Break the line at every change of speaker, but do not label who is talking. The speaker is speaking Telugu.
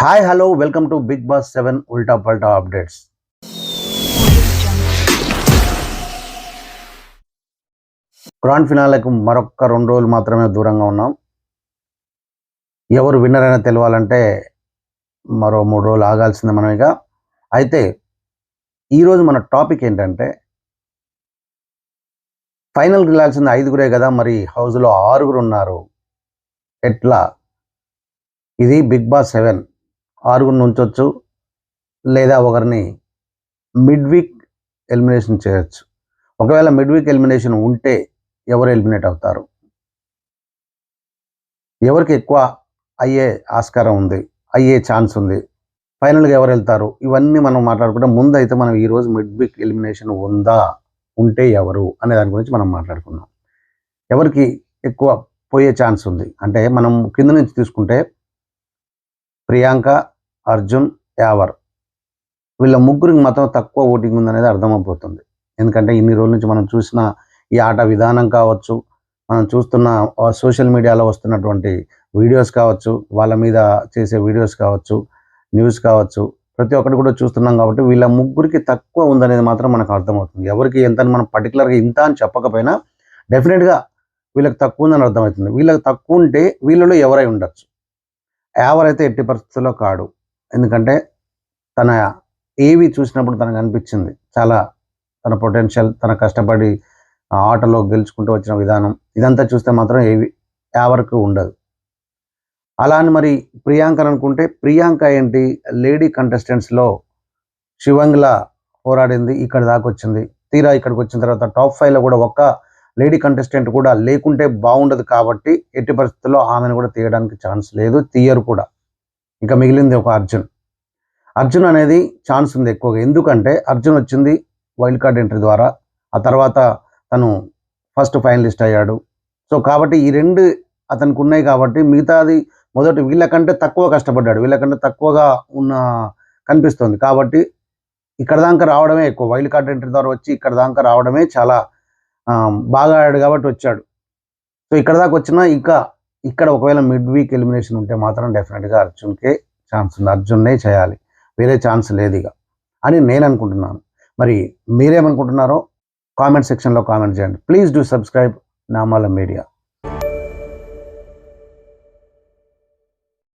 Hi hello welcome to Bigg Boss seven Ulta Palta updates. Grand ఫినాలకు మరొక రెండు రోజులు మాత్రమే దూరంగా ఉన్నాం. ఎవరు విన్నర్ అయినా తెలియాలంటే మరో మూడు రోజులు ఆగాల్సిందే మనం ఇక. అయితే ఈరోజు మన టాపిక్ ఏంటంటే ఫైనల్కి వెళ్ళాల్సింది ఐదుగురే కదా మరి హౌస్లో ఆరుగురు ఉన్నారు. ఎట్లా? ఇది బిగ్ బాస్ సెవెన్. ఆరుగురిని ఉంచవచ్చు లేదా ఒకరిని మిడ్ వీక్ ఎలిమినేషన్ చేయొచ్చు. ఒకవేళ మిడ్ వీక్ ఎలిమినేషన్ ఉంటే ఎవరు ఎలిమినేట్ అవుతారు? ఎవరికి ఎక్కువ అయ్యే ఆస్కారం ఉంది? అయ్యే ఛాన్స్ ఉంది? ఫైనల్గా ఎవరు వెళ్తారు? ఇవన్నీ మనం మాట్లాడుకుంటే ముందు అయితే మనం ఈరోజు మిడ్ వీక్ ఎలిమినేషన్ ఉందా? ఉంటే ఎవరు? అనే దాని గురించి మనం మాట్లాడుకుందాం. ఎవరికి ఎక్కువ పోయే ఛాన్స్ ఉంది? అంటే మనం కింద నుంచి తీసుకుంటే ప్రియాంక అర్జున్ యావర్. వీళ్ళ ముగ్గురికి మాత్రం తక్కువ ఓటింగ్ ఉందనేది అర్థమైపోతుంది ఎందుకంటే ఇన్ని రోజుల నుంచి మనం చూసిన ఈ ఆట విధానం కావచ్చు మనం చూస్తున్న సోషల్ మీడియాలో వస్తున్నటువంటి వీడియోస్ కావచ్చు వాళ్ళ మీద చేసే వీడియోస్ కావచ్చు న్యూస్ కావచ్చు ప్రతి ఒక్కటి కూడా చూస్తున్నాం కాబట్టి వీళ్ళ ముగ్గురికి తక్కువ ఉందనేది మాత్రం మనకు అర్థమవుతుంది. ఎవరికి ఎంత అని మనం పర్టికులర్గా ఇంత అని చెప్పకపోయినా డెఫినెట్గా వీళ్ళకి తక్కువ ఉందని అర్థమవుతుంది. వీళ్ళకి తక్కువ ఉంటే వీళ్ళలో ఎవరై ఉండొచ్చు? యావర్ అయితే ఎట్టి పరిస్థితుల్లో కాడు. ఎందుకంటే తన ఏవి చూసినప్పుడు తనకు అనిపించింది. చాలా తన పొటెన్షియల్ తన కష్టపడి ఆటలో గెలుచుకుంటూ వచ్చిన విధానం ఇదంతా చూస్తే మాత్రం ఏవి ఎవరికి ఉండదు. అలా అని మరి ప్రియాంక అనుకుంటే ప్రియాంక ఏంటి? లేడీ కంటెస్టెంట్స్లో శివంగ్లా పోరాడింది ఇక్కడ దాకా వచ్చింది. తీరా ఇక్కడికి వచ్చిన తర్వాత టాప్ ఫైవ్లో కూడా ఒక్క లేడీ కంటెస్టెంట్ కూడా లేకుంటే బాగుండదు కాబట్టి ఎట్టి పరిస్థితుల్లో ఆమెను కూడా తీయడానికి ఛాన్స్ లేదు తీయరు కూడా. ఇంకా మిగిలింది ఒక అర్జున్. అర్జున్ అనేది ఛాన్స్ ఉంది ఎక్కువగా. ఎందుకంటే అర్జున్ వచ్చింది వైల్డ్ కార్డ్ ఎంట్రీ ద్వారా. ఆ తర్వాత తను ఫస్ట్ ఫైనలిస్ట్ అయ్యాడు. సో కాబట్టి ఈ రెండు అతనికి ఉన్నాయి కాబట్టి మిగతాది మొదటి వీళ్ళకంటే తక్కువ కష్టపడ్డాడు. వీళ్ళకంటే తక్కువగా ఉన్న కనిపిస్తుంది. కాబట్టి ఇక్కడ దాకా రావడమే ఎక్కువ. వైల్డ్ కార్డ్ ఎంట్రీ ద్వారా వచ్చి ఇక్కడ దాకా రావడమే చాలా బాగా ఆడాడు కాబట్టి వచ్చాడు. సో ఇక్కడ దాకా వచ్చినా ఇంకా ఇక్కడ ఒకవేళ మిడ్ వీక్ ఎలిమినేషన్ ఉంటే మాత్రం డెఫినెట్గా అర్జున్కే ఛాన్స్ ఉంది. అర్జున్నే చేయాలి. వేరే ఛాన్స్ లేదు ఇక. అని నేను అనుకుంటున్నాను. మరి మీరేమనుకుంటున్నారో కామెంట్ సెక్షన్లో కామెంట్ చేయండి. Please do subscribe Namala media